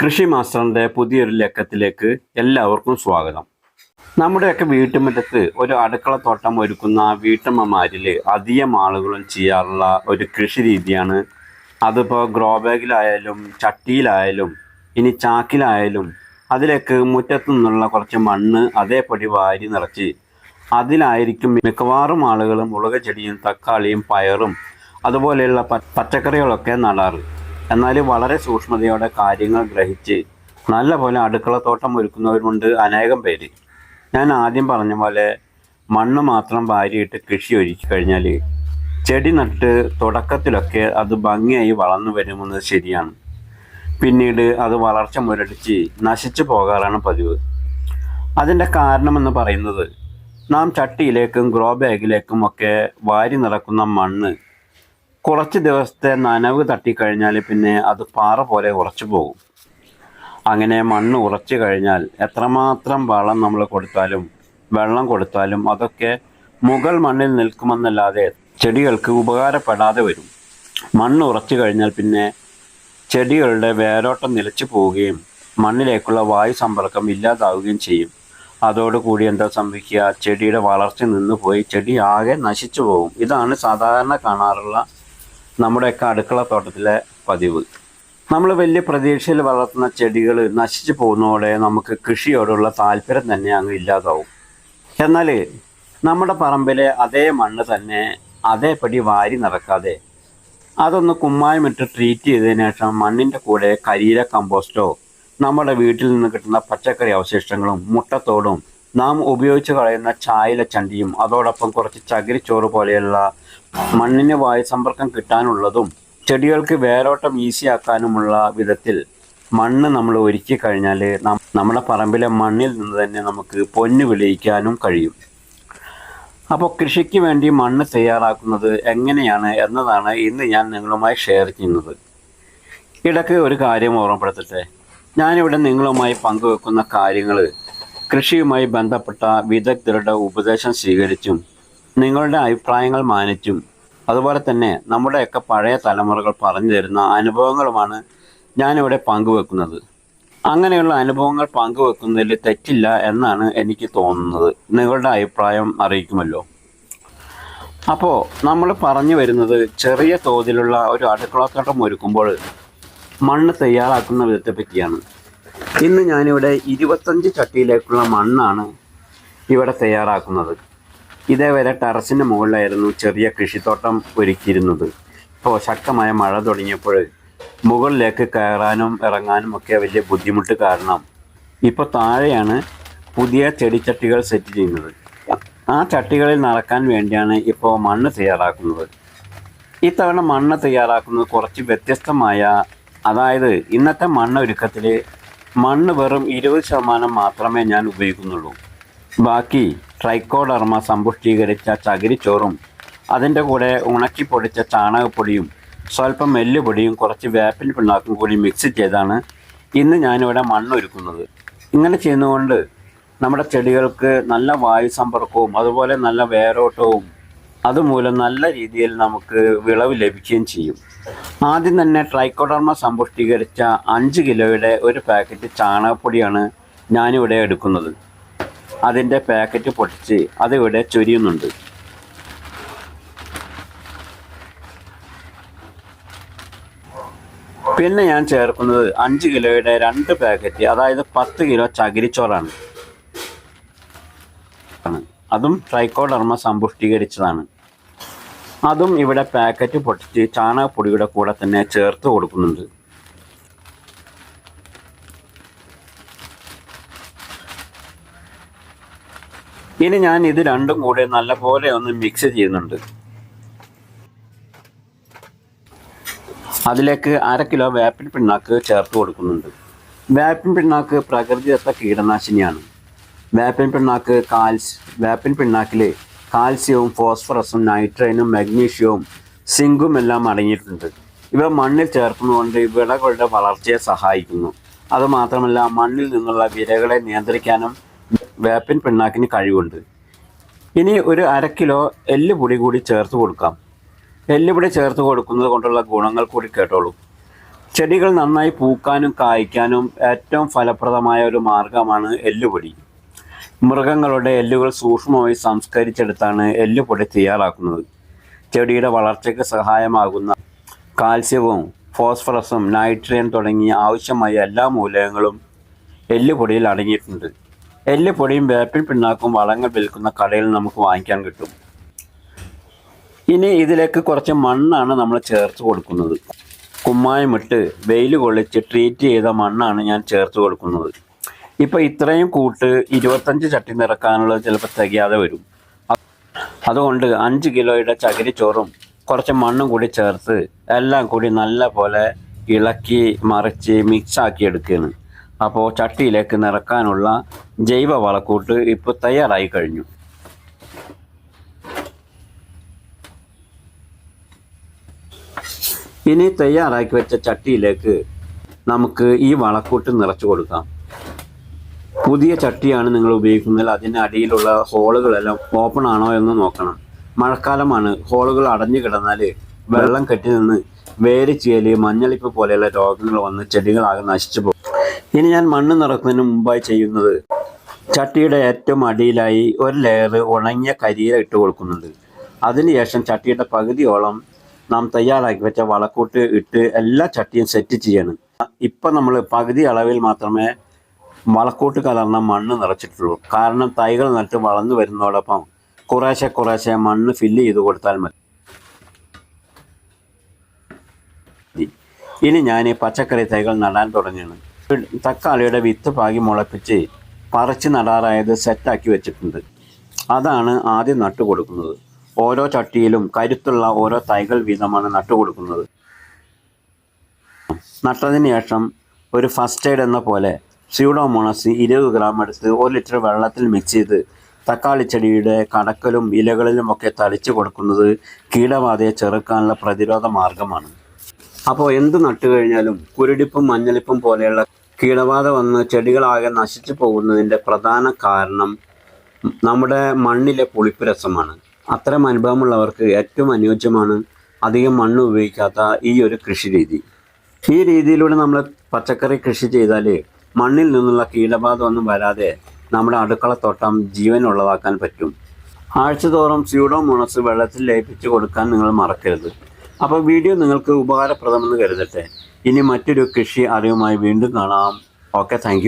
കൃഷി മാസ്റ്ററിന്റെ പുതിയൊരു ലക്കത്തിലേക്ക് എല്ലാവർക്കും സ്വാഗതം. നമ്മുടെയൊക്കെ വീട്ടുമുറ്റത്ത് ഒരു അടുക്കള തോട്ടം ഒരുക്കുന്ന വീട്ടമ്മമാരിൽ അധികം ആളുകളും ചെയ്യാറുള്ള ഒരു കൃഷി രീതിയാണ്. അതിപ്പോൾ ഗ്രോ ബാഗിലായാലും ചട്ടിയിലായാലും ഇനി ചാക്കിലായാലും അതിലേക്ക് മുറ്റത്തു നിന്നുള്ള കുറച്ച് മണ്ണ് അതേപടി വാരി നിറച്ച് അതിലായിരിക്കും മിക്കവാറും ആളുകളും മുളക് ചെടിയും തക്കാളിയും പയറും അതുപോലെയുള്ള പച്ചക്കറികളൊക്കെ നടാറ്. എന്നാൽ വളരെ സൂക്ഷ്മതയോടെ കാര്യങ്ങൾ ഗ്രഹിച്ച് നല്ല പോലെ അടുക്കളത്തോട്ടം ഒരുക്കുന്നവരുമുണ്ട് അനേകം പേര്. ഞാൻ ആദ്യം പറഞ്ഞ പോലെ മണ്ണ് മാത്രം വാരിയിട്ട് കൃഷി ഒരുക്കി കഴിഞ്ഞാൽ ചെടി നട്ട് തുടക്കത്തിലൊക്കെ അത് ഭംഗിയായി വളർന്നു വരുമെന്നത് ശരിയാണ്. പിന്നീട് അത് വളർച്ച മുരടിച്ച് നശിച്ചു പോകാറാണ് പതിവ്. അതിന്റെ കാരണമെന്ന് പറയുന്നത് നാം ചട്ടിയിലേക്കും ഗ്രോ ബാഗിലേക്കും ഒക്കെ വാരി നിറക്കുന്ന മണ്ണ് കുറച്ച് ദിവസത്തെ നനവ് തട്ടിക്കഴിഞ്ഞാൽ പിന്നെ അത് പാറ പോലെ ഉറച്ചു പോകും. അങ്ങനെ മണ്ണ് ഉറച്ചു കഴിഞ്ഞാൽ എത്രമാത്രം വളം നമ്മൾ കൊടുത്താലും വെള്ളം കൊടുത്താലും അതൊക്കെ മുകൾ മണ്ണിൽ നിൽക്കുമെന്നല്ലാതെ ചെടികൾക്ക് ഉപകാരപ്പെടാതെ വരും. മണ്ണ് ഉറച്ചു കഴിഞ്ഞാൽ പിന്നെ ചെടികളുടെ വേരോട്ടം നിലച്ചു പോവുകയും മണ്ണിലേക്കുള്ള വായു സമ്പർക്കം ഇല്ലാതാവുകയും ചെയ്യും. അതോടുകൂടി എന്താ സംഭവിക്കുക? ചെടിയുടെ വളർച്ച നിന്ന് പോയി ചെടി ആകെ നശിച്ചു പോകും. ഇതാണ് സാധാരണ കാണാറുള്ള നമ്മുടെയൊക്കെ അടുക്കള തോട്ടത്തിലെ പതിവ്. നമ്മൾ വലിയ പ്രതീക്ഷയിൽ വളർത്തുന്ന ചെടികൾ നശിച്ചു പോകുന്നതോടെ നമുക്ക് കൃഷിയോടുള്ള താല്പര്യം തന്നെ അങ്ങ് ഇല്ലാതാവും. എന്നാൽ നമ്മുടെ പറമ്പിലെ അതേ മണ്ണ് തന്നെ അതേപടി വാരി നടക്കാതെ അതൊന്ന് കുമ്മായമിട്ട് ട്രീറ്റ് ചെയ്തതിനു ശേഷം മണ്ണിന്റെ കൂടെ കരിയില കമ്പോസ്റ്റോ നമ്മുടെ വീട്ടിൽ നിന്ന് കിട്ടുന്ന പച്ചക്കറി അവശിഷ്ടങ്ങളും മുട്ടത്തോടും നാം ഉപയോഗിച്ച് കളയുന്ന ചായല ചണ്ടിയും അതോടൊപ്പം കുറച്ച് ചകിരിച്ചോറ് പോലെയുള്ള മണ്ണിന് വായു സമ്പർക്കം കിട്ടാനുള്ളതും ചെടികൾക്ക് വേരോട്ടം ഈസിയാക്കാനുമുള്ള വിധത്തിൽ മണ്ണ് നമ്മൾ ഒരുക്കി കഴിഞ്ഞാൽ നമ്മുടെ പറമ്പിലെ മണ്ണിൽ നിന്ന് തന്നെ നമുക്ക് പൊന്ന് വിളയിക്കാനും കഴിയും. അപ്പോൾ കൃഷിക്ക് വേണ്ടി മണ്ണ് തയ്യാറാക്കുന്നത് എങ്ങനെയാണ് എന്നതാണ് ഇന്ന് ഞാൻ നിങ്ങളുമായി ഷെയർ ചെയ്യുന്നത്. ഇടയ്ക്ക് ഒരു കാര്യം ഓർമ്മപ്പെടുത്തട്ടെ? ഞാനിവിടെ നിങ്ങളുമായി പങ്കുവെക്കുന്ന കാര്യങ്ങൾ കൃഷിയുമായി ബന്ധപ്പെട്ട വിദഗ്ധരുടെ ഉപദേശം സ്വീകരിച്ചും നിങ്ങളുടെ അഭിപ്രായങ്ങൾ മാനിച്ചും അതുപോലെ തന്നെ നമ്മുടെയൊക്കെ പഴയ തലമുറകൾ പറഞ്ഞു തരുന്ന അനുഭവങ്ങളുമാണ് ഞാനിവിടെ പങ്കുവെക്കുന്നത്. അങ്ങനെയുള്ള അനുഭവങ്ങൾ പങ്കുവെക്കുന്നതിൽ തെറ്റില്ല എന്നാണ് എനിക്ക് തോന്നുന്നത്. നിങ്ങളുടെ അഭിപ്രായം അറിയിക്കുമല്ലോ. അപ്പോൾ നമ്മൾ പറഞ്ഞു വരുന്നത് ചെറിയ തോതിലുള്ള ഒരു അടുക്കളത്തോട്ടം ഒരുക്കുമ്പോൾ മണ്ണ് തയ്യാറാക്കുന്ന വിധത്തെ പറ്റിയാണ്. ഇന്ന് ഞാനിവിടെ ഇരുപത്തഞ്ച് ചട്ടിയിലേക്കുള്ള മണ്ണാണ് ഇവിടെ തയ്യാറാക്കുന്നത്. ഇതേവരെ ടെറസിന്റെ മുകളിലായിരുന്നു ചെറിയ കൃഷിത്തോട്ടം ഒരുക്കിയിരുന്നത്. ഇപ്പോൾ ശക്തമായ മഴ തുടങ്ങിയപ്പോൾ മുകളിലേക്ക് കയറാനും ഇറങ്ങാനും ഒക്കെ വലിയ ബുദ്ധിമുട്ട് കാരണം ഇപ്പോൾ താഴെയാണ് പുതിയ ചെടിച്ചട്ടികൾ സെറ്റ് ചെയ്യുന്നത്. ആ ചട്ടികളിൽ നടക്കാൻ വേണ്ടിയാണ് ഇപ്പോൾ മണ്ണ് തയ്യാറാക്കുന്നത്. ഇത്തവണ മണ്ണ് തയ്യാറാക്കുന്നത് കുറച്ച് വ്യത്യസ്തമായ അതായത് ഇന്നത്തെ മണ്ണ് ഒരുക്കത്തിൽ മണ്ണ് വെറും ഇരുപത് ശതമാനം മാത്രമേ ഞാൻ ഉപയോഗിക്കുന്നുള്ളൂ. ബാക്കി ട്രൈക്കോഡർമ സമ്പുഷ്ടീകരിച്ച ചകിരിച്ചോറും അതിന്റെ കൂടെ ഉണക്കി പൊടിച്ച ചാണകപ്പൊടിയും സ്വല്പം എല്ലുപൊടിയും കുറച്ച് വേപ്പിൻ പിണ്ണാക്കും കൂടി മിക്സ് ചെയ്താണ് ഇന്ന് ഞാനിവിടെ മണ്ണൊരുക്കുന്നത്. ഇങ്ങനെ ചെയ്യുന്നതുകൊണ്ട് നമ്മുടെ ചെടികൾക്ക് നല്ല വായു സമ്പർക്കവും അതുപോലെ നല്ല വേരോട്ടവും അതുമൂലം നല്ല രീതിയിൽ നമുക്ക് വിളവ് ലഭിക്കുകയും ചെയ്യും. ആദ്യം തന്നെ ട്രൈക്കോഡർമ സമ്പുഷ്ടീകരിച്ച അഞ്ച് കിലോയുടെ ഒരു പാക്കറ്റ് ചാണകപ്പൊടിയാണ് ഞാനിവിടെ എടുക്കുന്നത്. അതിന്റെ പാക്കറ്റ് പൊട്ടിച്ച് അതിവിടെ ചൊരിയുന്നുണ്ട്. പിന്നെ ഞാൻ ചേർക്കുന്നത് അഞ്ച് കിലോയുടെ രണ്ട് പാക്കറ്റ് അതായത് പത്ത് കിലോ ചകിരിച്ചോറാണ്. അതും ട്രൈക്കോഡർമ സമ്പുഷ്ടീകരിച്ചതാണ്. അതും ഇവിടെ പാക്കറ്റ് പൊട്ടിച്ച് ചാണകപ്പൊടിയുടെ കൂടെ തന്നെ ചേർത്ത് കൊടുക്കുന്നുണ്ട്. ഇനി ഞാൻ ഇത് രണ്ടും കൂടെ നല്ലപോലെ ഒന്ന് മിക്സ് ചെയ്യുന്നുണ്ട്. അതിലേക്ക് അര കിലോ വേപ്പിൻ പിണ്ണാക്ക് ചേർത്ത് കൊടുക്കുന്നുണ്ട്. വേപ്പിൻ പിണ്ണാക്ക് പ്രകൃതിദത്ത കീടനാശിനിയാണ്. വേപ്പിൻ പിണ്ണാക്ക് കാൽസ് വേപ്പിൻ പിണ്ണാക്കിൽ കാൽസ്യവും ഫോസ്ഫറസും നൈട്രൈനും മഗ്നീഷ്യവും സിങ്കും എല്ലാം അടങ്ങിയിട്ടുണ്ട്. ഇവ മണ്ണിൽ ചേർക്കുന്നതുകൊണ്ട് വിളകളുടെ വളർച്ചയെ സഹായിക്കുന്നു. അതുമാത്രമല്ല മണ്ണിൽ നിന്നുള്ള വിരകളെ നിയന്ത്രിക്കാനും വേപ്പിൻ പിണ്ണാക്കിന് കഴിവുണ്ട്. ഇനി ഒരു അര കിലോ എല്ലുപൊടി കൂടി ചേർത്ത് കൊടുക്കാം. എല്ലുപൊടി ചേർത്ത് കൊടുക്കുന്നത് കൊണ്ടുള്ള ഗുണങ്ങൾ കൂടി കേട്ടോളൂ. ചെടികൾ നന്നായി പൂക്കാനും കായ്ക്കാനും ഏറ്റവും ഫലപ്രദമായ ഒരു മാർഗമാണ് എല്ലുപൊടി. മൃഗങ്ങളുടെ എല്ലുകൾ സൂക്ഷ്മമായി സംസ്കരിച്ചെടുത്താണ് എല്ലുപൊടി തയ്യാറാക്കുന്നത്. ചെടിയുടെ വളർച്ചയ്ക്ക് സഹായമാകുന്ന കാൽസ്യവും ഫോസ്ഫറസും നൈട്രജൻ തുടങ്ങിയ ആവശ്യമായ എല്ലാ മൂലകങ്ങളും എല്ലുപൊടിയിൽ അടങ്ങിയിട്ടുണ്ട്. എല്ലുപൊടിയും വേപ്പിൻ പിണ്ണാക്കും വളങ്ങൾ വിൽക്കുന്ന കടയിൽ നമുക്ക് വാങ്ങിക്കാൻ കിട്ടും. ഇനി ഇതിലേക്ക് കുറച്ച് മണ്ണാണ് നമ്മൾ ചേർത്ത് കൊടുക്കുന്നത്. കുമ്മായമിട്ട് വെയിൽ കൊള്ളിച്ച് ട്രീറ്റ് ചെയ്ത മണ്ണാണ് ഞാൻ ചേർത്ത് കൊടുക്കുന്നത്. ഇപ്പോൾ ഇത്രയും കൂട്ട് ഇരുപത്തഞ്ച് ചട്ടി നിറക്കാനുള്ളത് ചിലപ്പോൾ തികയാതെ വരും. അതുകൊണ്ട് അഞ്ച് കിലോയുടെ ചകിരിച്ചോറും കുറച്ച് മണ്ണും കൂടി ചേർത്ത് എല്ലാം കൂടി നല്ല പോലെ ഇളക്കി മറിച്ച് മിക്സാക്കി എടുക്കുകയാണ്. അപ്പോൾ ചട്ടിയിലേക്ക് നിറക്കാനുള്ള ജൈവ വളക്കൂട്ട് ഇപ്പോൾ തയ്യാറായി കഴിഞ്ഞു. ഇനി തയ്യാറാക്കി വെച്ച ചട്ടിയിലേക്ക് നമുക്ക് ഈ വളക്കൂട്ട് നിറച്ചു കൊടുക്കാം. പുതിയ ചട്ടിയാണ് നിങ്ങൾ ഉപയോഗിക്കുന്നതിൽ അതിന്റെ അടിയിലുള്ള ഹോളുകളെല്ലാം ഓപ്പൺ ആണോ എന്ന് നോക്കണം. മഴക്കാലമാണ്. ഹോളുകൾ അടഞ്ഞു കിടന്നാൽ വെള്ളം കെട്ടി നിന്ന് വേര് ചേൽ മഞ്ഞളിപ്പ് പോലെയുള്ള രോഗങ്ങൾ വന്ന് ചെടികളാകെ നശിച്ചു പോകും. ഇനി ഞാൻ മണ്ണ് നിറക്കുന്നതിന് മുമ്പായി ചെയ്യുന്നത് ചട്ടിയുടെ ഏറ്റവും അടിയിലായി ഒരു ലെയർ ഉണങ്ങിയ കരിയില ഇട്ട് കൊടുക്കുന്നുണ്ട്. അതിനുശേഷം ചട്ടിയുടെ പകുതിയോളം നാം തയ്യാറാക്കി വെച്ച വളക്കൂട്ട് ഇട്ട് എല്ലാ ചട്ടിയും സെറ്റ് ചെയ്യണം. ഇപ്പം നമ്മൾ പകുതി അളവിൽ മാത്രമേ വളക്കൂട്ട് കലർന്ന മണ്ണ് നിറച്ചിട്ടുള്ളൂ. കാരണം തൈകൾ നട്ട് വളർന്നു വരുന്നതോടൊപ്പം കുറേശ്ശെ കുറേശ്ശെ മണ്ണ് ഫില്ല് ചെയ്ത് കൊടുത്താൽ മതി. ഇനി ഞാൻ പച്ചക്കറി തൈകൾ നടാൻ തുടങ്ങിയാണ് തക്കാളിയുടെ വിത്ത് പാകി മുളപ്പിച്ച് പറിച്ച് നടാറായത് സെറ്റാക്കി വെച്ചിട്ടുണ്ട്. അതാണ് ആദ്യം നട്ടു കൊടുക്കുന്നത്. ഓരോ ചട്ടിയിലും കരുത്തുള്ള ഓരോ തൈകൾ വീതമാണ് നട്ടു കൊടുക്കുന്നത്. നട്ടതിന് ശേഷം ഒരു ഫസ്റ്റ് എയ്ഡ് എന്ന പോലെ സ്യൂഡോമോണസ് ഇരുപത് ഗ്രാം എടുത്ത് ഒരു ലിറ്റർ വെള്ളത്തിൽ മിക്സ് ചെയ്ത് തക്കാളി ചെടിയുടെ കണക്കലും ഇലകളിലും ഒക്കെ തളിച്ചു കൊടുക്കുന്നത് കീടബാധയെ ചെറുക്കാനുള്ള പ്രതിരോധ മാർഗമാണ്. അപ്പോൾ എന്ത് നട്ടു കഴിഞ്ഞാലും കുരുടിപ്പും മഞ്ഞളിപ്പും പോലെയുള്ള കീടബാധ വന്ന് ചെടികളാകെ നശിച്ചു പോകുന്നതിന്റെ പ്രധാന കാരണം നമ്മുടെ മണ്ണിലെ പുളിപ്പ് രസമാണ് അത്തരം അനുഭവമുള്ളവർക്ക് ഏറ്റവും അനുയോജ്യമാണ് അധികം മണ്ണ് ഉപയോഗിക്കാത്ത ഈ ഒരു കൃഷി രീതി. ഈ രീതിയിലൂടെ നമ്മൾ പച്ചക്കറി കൃഷി ചെയ്താൽ മണ്ണിൽ നിന്നുള്ള കീടബാധ ഒന്നും വരാതെ നമ്മുടെ അടുക്കളത്തോട്ടം ജീവനുള്ളതാക്കാൻ പറ്റും. ആഴ്ചതോറും സ്യൂഡോമോണസ് വെള്ളത്തിൽ ലയിപ്പിച്ച് കൊടുക്കാൻ നിങ്ങൾ മറക്കരുത്. അപ്പോൾ വീഡിയോ നിങ്ങൾക്ക് ഉപകാരപ്രദമെന്ന് കരുതട്ടെ. ഇനി മറ്റൊരു കൃഷി അറിവുമായി വീണ്ടും കാണാം. Okay thank